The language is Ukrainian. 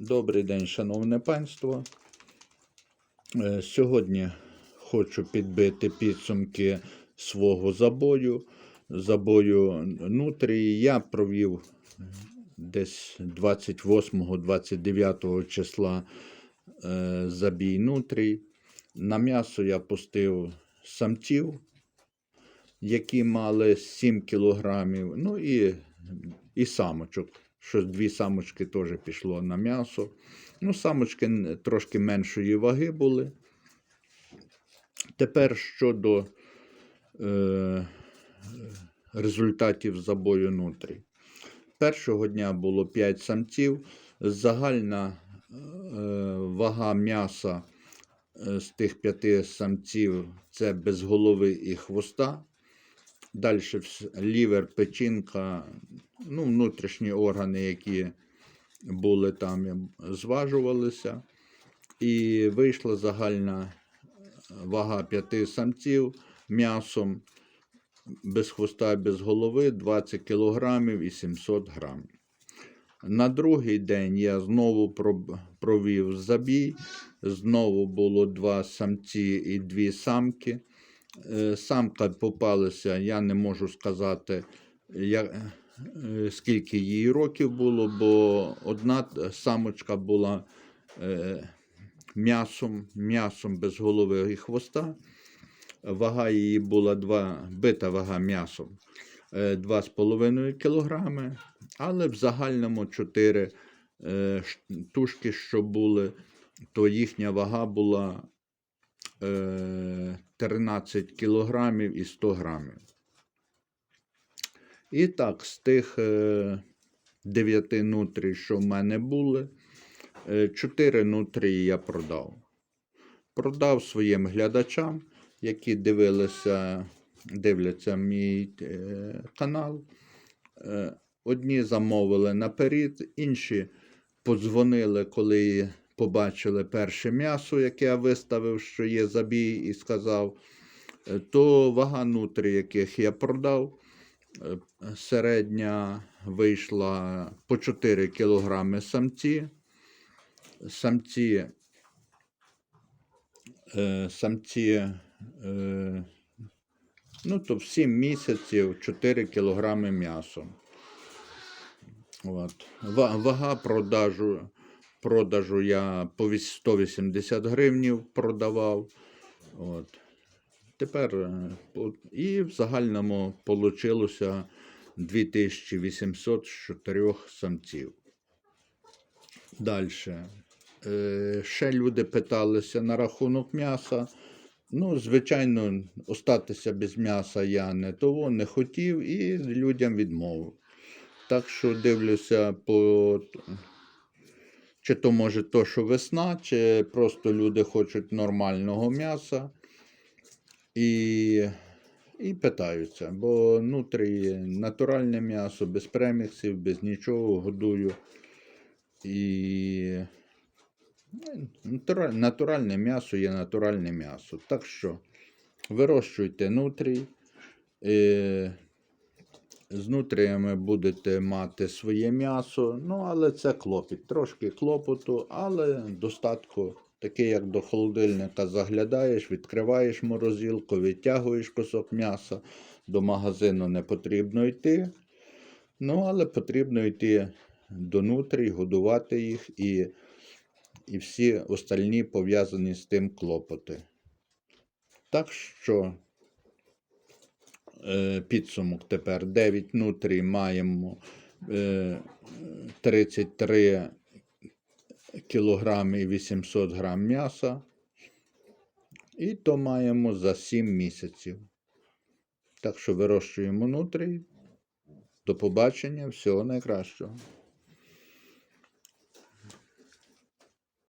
Добрий день, шановне панство. Е, Сьогодні хочу підбити підсумки свого забою. Забою нутрії. Я провів десь 28-29 числа е, забій нутрій. На м'ясо я пустив самців, які мали 7 кілограмів. Ну і, і самочок. Що дві самочки теж пішло на м'ясо. Ну, самочки трошки меншої ваги були. Тепер щодо е, результатів забою нутрій. Першого дня було 5 самців. Загальна е, вага м'яса е, з тих п'яти самців це без голови і хвоста. Далі лівер, печінка, ну, внутрішні органи, які були там, зважувалися. І вийшла загальна вага п'яти самців м'ясом без хвоста без голови 20 кілограмів і 700 грамів. На другий день я знову провів забій. Знову було два самці і дві самки. Е, Самка попалася, я не можу сказати, я, е, скільки їй років було, бо одна самочка була е, м'ясом, м'ясом без голови і хвоста. Вага її була 2, бита вага м'ясом е, 2,5 кг, але в загальному 4 е, тушки, що були, то їхня вага була 13 кілограмів і 100 грамів. І так, з тих е, 9 нутрій, що в мене були, 4 нутрії я продав. Продав своїм глядачам, які дивилися, дивляться мій е, канал. Е, одні замовили наперед, інші подзвонили, коли побачили перше м'ясо, яке я виставив, що є забій, і сказав, е, то вага нутрі, яких я продав, е, середня вийшла по 4 кілограми самці. Самці, е, самці ну, то в 7 місяців 4 кілограми м'ясо. От. Вага продажу, продажу я по 180 гривнів продавав. От. Тепер е, і в загальному вийшло 2800 з 4 самців. Далі. Е, ще люди питалися на рахунок м'яса. Ну, звичайно, остатися без м'яса я не того не хотів і людям відмовив. Так що дивлюся по. Чи то може то, що весна, чи просто люди хочуть нормального м'яса. І, і питаються, бо нутрі натуральне м'ясо, без преміксів, без нічого годую. І ну, натуральне м'ясо є натуральне м'ясо. Так що вирощуйте нутрій. З нутріями будете мати своє м'ясо. Ну, але це клопіт. Трошки клопоту, але достатку. Таке, як до холодильника заглядаєш, відкриваєш морозилку, відтягуєш кусок м'яса. До магазину не потрібно йти. Ну, але потрібно йти до нутрій, годувати їх і, і всі остальні пов'язані з тим клопоти. Так що підсумок тепер 9 нутрій маємо е, 33 кілограми і 800 грам м'яса. І то маємо за 7 місяців. Так що вирощуємо нутрій. До побачення, всього найкращого.